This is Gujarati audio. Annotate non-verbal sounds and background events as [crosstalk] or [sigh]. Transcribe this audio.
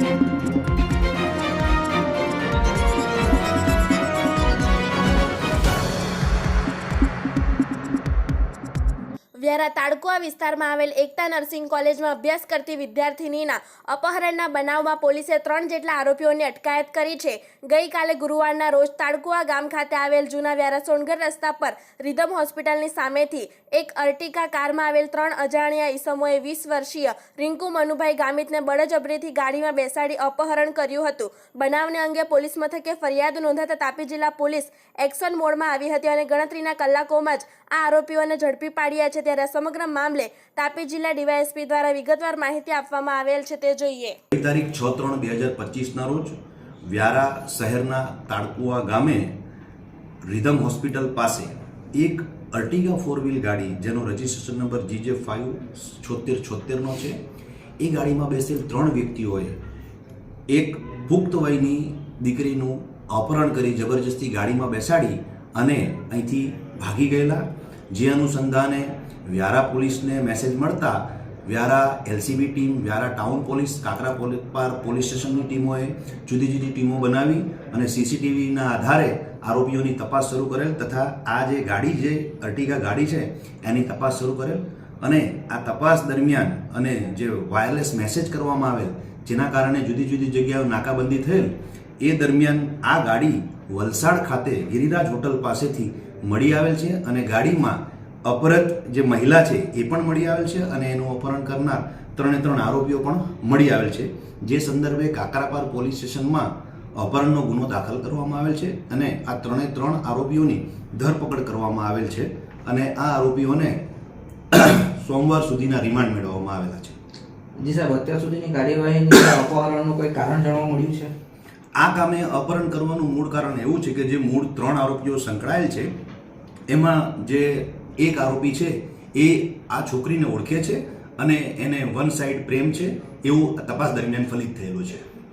짠짠 વ્યારા તાડકુઆ વિસ્તારમાં આવેલ એકતા નર્સિંગ કોલેજમાં અભ્યાસ કરતી વિદ્યાર્થિનીના અપહરણના બનાવમાં પોલીસે ત્રણ જેટલા આરોપીઓની અટકાયત કરી છે. ગઈકાલે ગુરુવારના રોજ તાડકુઆ ગામ ખાતે આવેલ જૂના વ્યારા સોનગઢ રસ્તા પર રિધમ હોસ્પિટલની સામેથી એક અર્ટિકા કારમાં આવેલ ત્રણ અજાણ્યા ઈસમોએ વીસ વર્ષીય રિંકુ મનુભાઈ ગામિતને બળજબરીથી ગાડીમાં બેસાડી અપહરણ કર્યું હતું. બનાવને અંગે પોલીસ મથકે ફરિયાદ નોંધાતા તાપી જિલ્લા પોલીસ એક્શન મોડમાં આવી હતી અને ગણતરીના કલાકોમાં જ આ આરોપીઓને ઝડપી પાડ્યા છે. ત્યારે સમગ્ર મામલે તાપી જિલ્લા ડીવાયએસપી દ્વારા વિગતવાર માહિતી આપવામાં આવેલ છે તે જોઈએ. તારીખ છ ત્રણ બે હજાર પચીસના રોજ વ્યારા શહેરના તાડકુવા ગામે રિધમ હોસ્પિટલ પાસે એક અર્ટિગા ફોર વ્હીલ ગાડી, જેનો રજિસ્ટ્રેશન નંબર જીજે ફાઇવ છોતેર છોતેરનો છે, એ ગાડીમાં બેસેલ ત્રણ વ્યક્તિઓએ એક પુખ્ત વયની દીકરીનું અપહરણ કરી જબરજસ્તી ગાડીમાં બેસાડી અને અહીંથી ભાગી ગયેલા. જે અનુસંધાને વ્યારા પોલીસને મેસેજ મળતા Vyara LCB team Vyara town police કાકરા police police સ્ટેશનની ટીમોએ જુદી જુદી ટીમો બનાવી અને સીસીટીવીના આધારે આરોપીઓની તપાસ શરૂ કરેલ તથા આ જે ગાડી જે અર્ટિગા ગાડી છે, એની તપાસ શરૂ કરેલ અને આ તપાસ દરમિયાન અને જે વાયરલેસ મેસેજ કરવામાં આવેલ, જેના કારણે જુદી જુદી જગ્યાઓ નાકાબંધી થયેલ, એ દરમિયાન આ ગાડી વલસાડ ખાતે ગિરિરાજ હોટલ પાસેથી મળી આવેલ છે અને ગાડીમાં અપહૃત જે મહિલા છે એ પણ મળી આવેલ છે અને એનું અપહરણ કરનાર ત્રણે ત્રણ આરોપીઓ પણ મળી આવેલ છે. જે સંદર્ભે કાકરાપાર પોલીસ સ્ટેશનમાં અપહરણનો ગુનો દાખલ કરવામાં આવેલ છે અને આ ત્રણે ત્રણ આરોપીઓની ધરપકડ કરવામાં આવેલ છે અને આ આરોપીઓને [coughs] સોમવાર સુધીના રિમાન્ડ મેળવવામાં આવેલા છે. જી સાહેબ અત્યાર સુધીની કાર્યવાહીની અપહરણનું કોઈ કારણ જાણવા મળ્યું છે? આ કામે અપહરણ કરવાનું મૂળ કારણ એવું છે કે જે મૂળ ત્રણ આરોપીઓ સંકળાયેલ છે એમાં જે એક આરોપી છે, એ આ છોકરીને ઓળખે છે અને એને વન સાઇડ પ્રેમ છે, એવું તપાસ દરમિયાન ફલિત થયેલું છે.